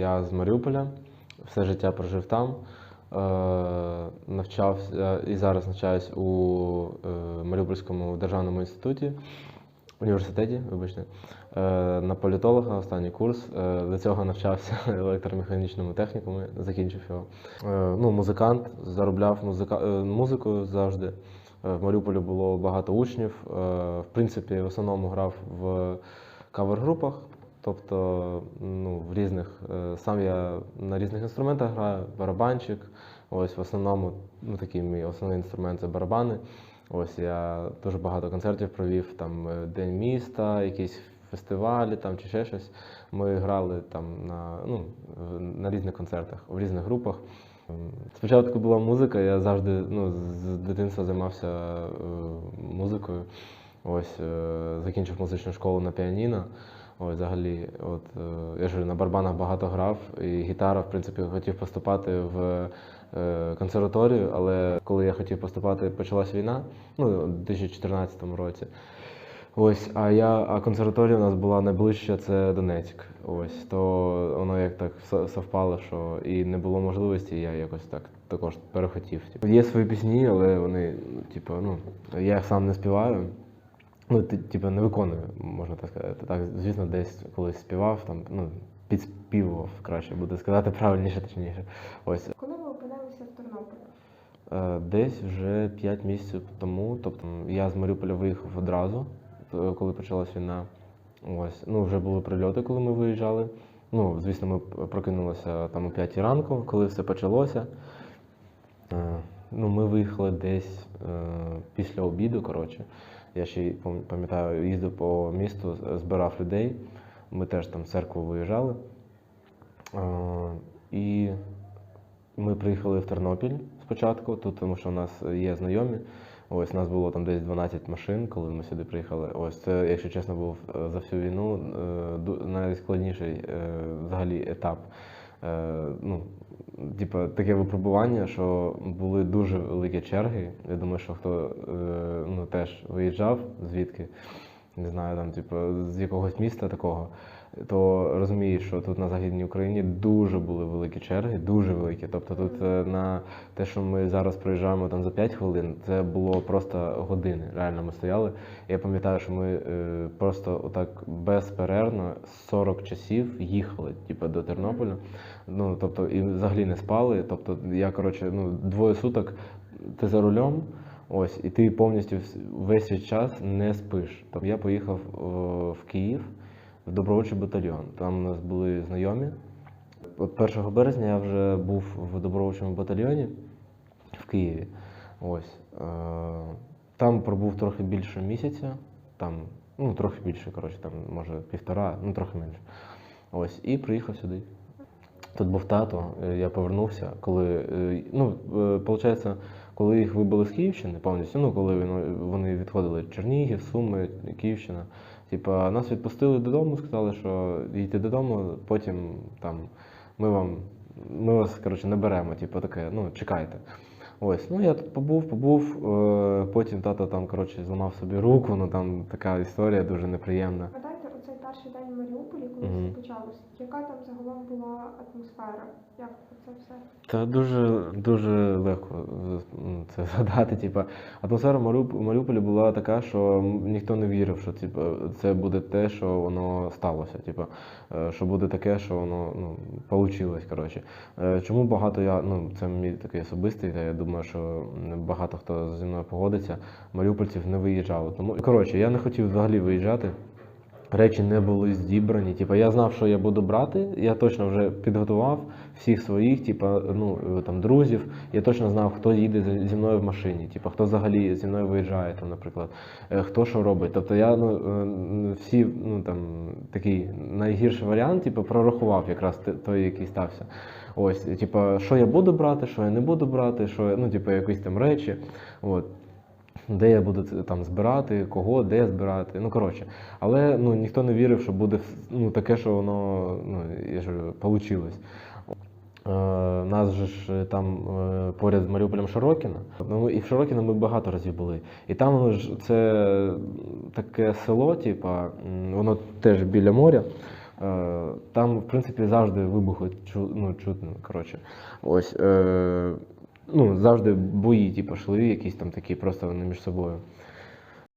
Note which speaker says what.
Speaker 1: Я з Маріуполя, все життя прожив там. Е, навчався і зараз навчаюсь у е, Маріупольському державному інституті, університеті, вибачте, е, на політолога останній курс. Е, до цього навчався електромеханічному технікумі, закінчив його. Е, ну, музикант, заробляв музика... е, музикою завжди. Е, В Маріуполі було багато учнів. Е, В принципі, в основному грав в кавер-групах, тобто ну, в різних. е, Сам я на різних інструментах граю, барабанчик. Ось в основному, ну такий мій основний інструмент це барабани. Ось я дуже багато концертів провів, там е, День міста, якісь фестивалі там чи ще щось. Ми грали там на, ну, на різних концертах, в різних групах. Спочатку була музика, я завжди ну, з дитинства займався е, музикою. Ось е, закінчив музичну школу на піаніно. Ось взагалі, от е, я ж на барабанах багато грав, і гітара, в принципі, хотів поступати в е, консерваторію, але коли я хотів поступати, почалась війна, ну, у 2014 році. Ось, а я, а консерваторія у нас була найближча, це Донецьк. Ось, то воно як так совпало, що і не було можливості, і я якось так також перехотів. Є свої пісні, але вони, типу, ну, я сам не співаю. Ну, типу, не виконую, можна так сказати. Так, звісно, десь колись співав, там, ну, підспівував, краще буде сказати правильніше, точніше. Ось.
Speaker 2: Коли ви опинилися в Тернополі?
Speaker 1: Е, Десь вже 5 місяців тому. Тобто я з Маріуполя виїхав одразу, е, коли почалась війна. Ось. Ну, вже були прильоти, коли ми виїжджали. Ну, звісно, ми прокинулися там о 5 ранку, коли все почалося. Е, Ну, ми виїхали десь після обіду, коротше. Я ще пам'ятаю, їздив по місту, збирав людей. Ми теж там в церкву виїжджали. І ми приїхали в Тернопіль спочатку, тут, тому що у нас є знайомі. Ось нас було там десь 12 машин, коли ми сюди приїхали. Ось це, якщо чесно, був е, за всю війну е, найскладніший е, взагалі етап. Е, Ну, типу, таке випробування, що були дуже великі черги. Я думаю, що хто е, ну, теж виїжджав звідки, не знаю, там, типу, з якогось міста такого, то розумієш, що тут на Західній Україні дуже були великі черги, дуже великі. Тобто тут е, на те, що ми зараз проїжджаємо там за 5 хвилин, це було просто години. Реально ми стояли. Я пам'ятаю, що ми е, просто отак безперервно 40 часів їхали, типу, до Тернополя. Ну, тобто, і взагалі не спали. Тобто, я, коротше, ну, двоє суток ти за рулем, ось, і ти повністю весь цей час не спиш. Тобто я поїхав о, в Київ в добровольчий батальйон. Там у нас були знайомі. От 1 березня я вже був в добровольчому батальйоні в Києві. Ось. Е, там пробув трохи більше місяця, там, ну, трохи більше, коротше, там, може, півтора, ну трохи менше. Ось, і приїхав сюди. Тут був тато, е, я повернувся, коли, е, ну, виходить, коли їх вибили з Київщини повністю, ну, коли вони- відходили Чернігів, Суми, Київщина. Типа, нас відпустили додому, сказали, що йдіть додому, потім там ми вам, ми вас, коротше, не беремо, типу, таке, ну, чекайте. Ось, ну я тут побув, побув, е, потім тато там, коротше, зламав собі руку, ну там така історія дуже неприємна.
Speaker 2: Згадайте оцей перший день коли все почалось. Яка там загалом була атмосфера? Як це все?
Speaker 1: Та дуже дуже легко е, це згадати. Типа атмосфера в Маріуполі була така, що ніхто не вірив, що типу, це буде те, що воно сталося. Типу, е, що буде таке, що воно ну, получилось. Коротше. Е, Чому багато я, ну це мій такий особистий, та я думаю, що багато хто зі мною погодиться, маріупольців не виїжджало. Тому коротше, я не хотів взагалі виїжджати. Речі не були зібрані. Типа я знав, що я буду брати. Я точно вже підготував всіх своїх, типа, ну е, там друзів. Я точно знав, хто їде зі- мною в машині, типа хто взагалі зі мною виїжджає, там, наприклад, е, хто що робить. Тобто я ну е, всі ну там такий найгірший варіант, типу, прорахував якраз той, який стався. Ось, типа, що я буду брати, що я не буду брати, що ну, типу, якісь там речі. От де я буду там збирати, кого, де збирати. Ну коротше. Але ну, ніхто не вірив, що буде ну, таке, що воно ну, я ж получилось. Е, нас же ж там е, поряд з Маріуполем Широкіна. Ну і в Широкіно ми багато разів були. І там ж це таке село, типа, воно теж біля моря. Е, там, в принципі, завжди вибухи чу, ну, чутно. Коротше. Ось, е, ну, завжди бої, типу, шли, якісь там такі, просто вони між собою.